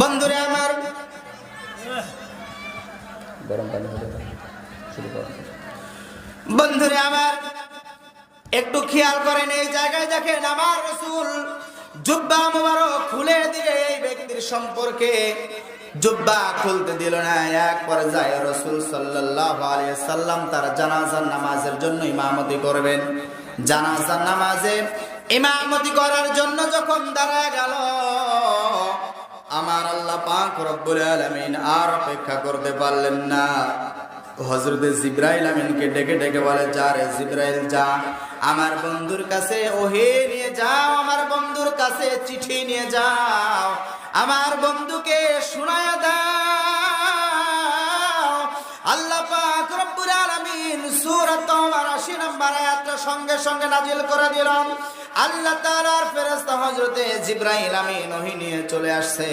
বন্ধুরে আমার গরম পানি শুরু বন্ধুরে আমার একটু খেয়াল করেন এই জায়গায় দেখেন আমার রসুল জুব্বা মুবারক খুলে দিয়ে এই ব্যক্তির সম্পর্কে জুব্বা খুলতে দিল না। এক পর্যায়ে রসুল সাল্লাল্লাহু আলাইহি সাল্লাম তার জানাজার নামাজের জন্য ইমামতি করবেন। জানাজার নামাজে ইমামতি করার জন্য যখন দাঁড়া গেল আমার আল্লাহ পাক রব্বুল আলামিন আর অপেক্ষা করতে পারলেন না। হজরত জিব্রাইল আমিনকে ডেকে ডেকে বলে, যা রে জিব্রাইল, যা। আমার বন্ধুর কাছে ওহে নিয়ে যাও, আমার বন্ধুর কাছে চিঠি নিয়ে যাও। আমার বন্ধুকে শোনায় দাও। আল্লাহ পাক রব্বুল আলামিন সূরা তাওবার 80 নম্বর আয়াতটা সঙ্গে সঙ্গে নাজিল করে দিলাম। আল্লাহ তাআলার ফেরেশতা হযরতে জিবরাইল আমিন ওহি নিয়ে চলে আসছে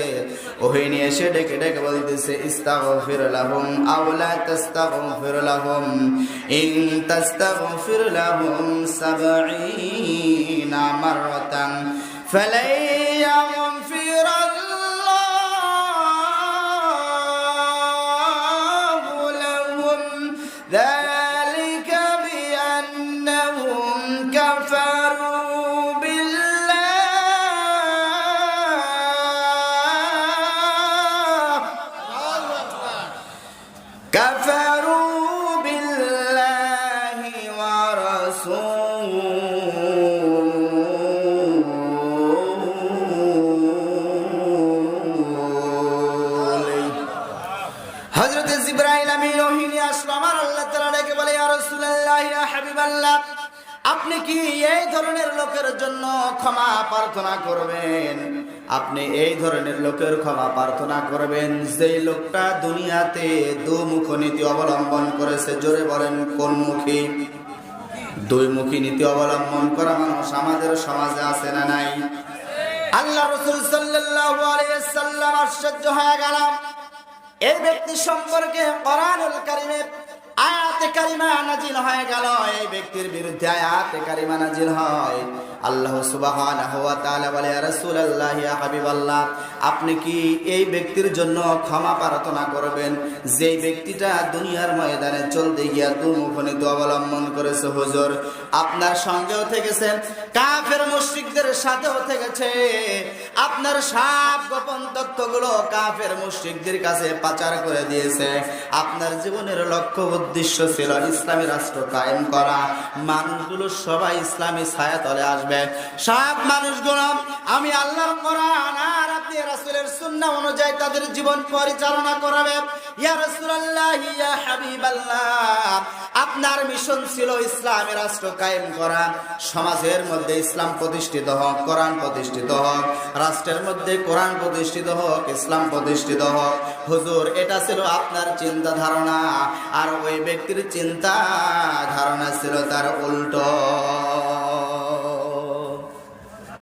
ওহি নিয়ে এসে ডেকে ডেকে বলতেছে ইস্তাগফির লাহুম আও লা তাস্তাগফির লাহুম ইন তাস্তাগফির লাহুম 70 মাররাতান ফালাই ইয়াগফির الله لهم ذلك بأنهم كفروا জিবরাইল আমিন ওহিনী আসলো, আমার আল্লাহ তাআলা ডেকে বলে, ইয়া রাসূলুল্লাহ, ইয়া হাবিবাল্লাহ, আপনি কি এই ধরনের লোকের জন্য ক্ষমা প্রার্থনা করবেন? আপনি এই ধরনের লোকের ক্ষমা প্রার্থনা করবেন। যেই লোকটা দুনিয়াতে দুমুখ নীতি অবলম্বন করেছে, জোরে বলেন, কোন মুখী? দুই মুখী নীতি অবলম্বন করা মানুষ আমাদের সমাজে আছে না নাই? আল্লাহ রসুল সাল্লাল্লাহু আলাইহি সাল্লাম আশ্চর্য হয়ে গেলাম। এই ব্যক্তি সম্পর্কে কোরআনুল কারিমে আপনি কি এই ব্যক্তির জন্য ক্ষমা প্রার্থনা করবেন? যে ব্যক্তিটা দুনিয়ার ময়দানে চলতে গিয়া দুমুখনিত অবলম্বন করেছে, হুজুর, আপনার সঙ্গেও থেকেছে, কাফের মুশরিকদের সাথেও থেকেছে। আপনার সব গোপন তথ্যগুলো কাফের মুশরিকদের কাছে পাচার করে দিয়েছে। আপনার জীবনের লক্ষ্য উদ্দেশ্য ছিল ইসলামী রাষ্ট্র কায়েম করা। মানুষগুলো সবাই ইসলামী ছায়াতলে আসবে। সব মানুষগুলো আমি আল্লাহ কোরআন আর রাসূলের সুন্নাহ অনুযায়ী তাদের জীবন পরিচালনা করাবে। ইয়া ইয়া হাবিবাল্লাহ, আপনার মিশন ছিল ইসলামী রাষ্ট্র কায়েম করা। সমাজের মধ্যে ইসলাম প্রতিষ্ঠিত হোক, কোরআন প্রতিষ্ঠিত হোক, রাষ্ট্রের মধ্যে কোরআন প্রতিষ্ঠিত হোক, ইসলাম প্রতিষ্ঠিত হোক। হুজুর, এটা ছিল আপনার চিন্তা ধারণা, আর ওই ব্যক্তির চিন্তা ধারণা ছিল তার উল্টো।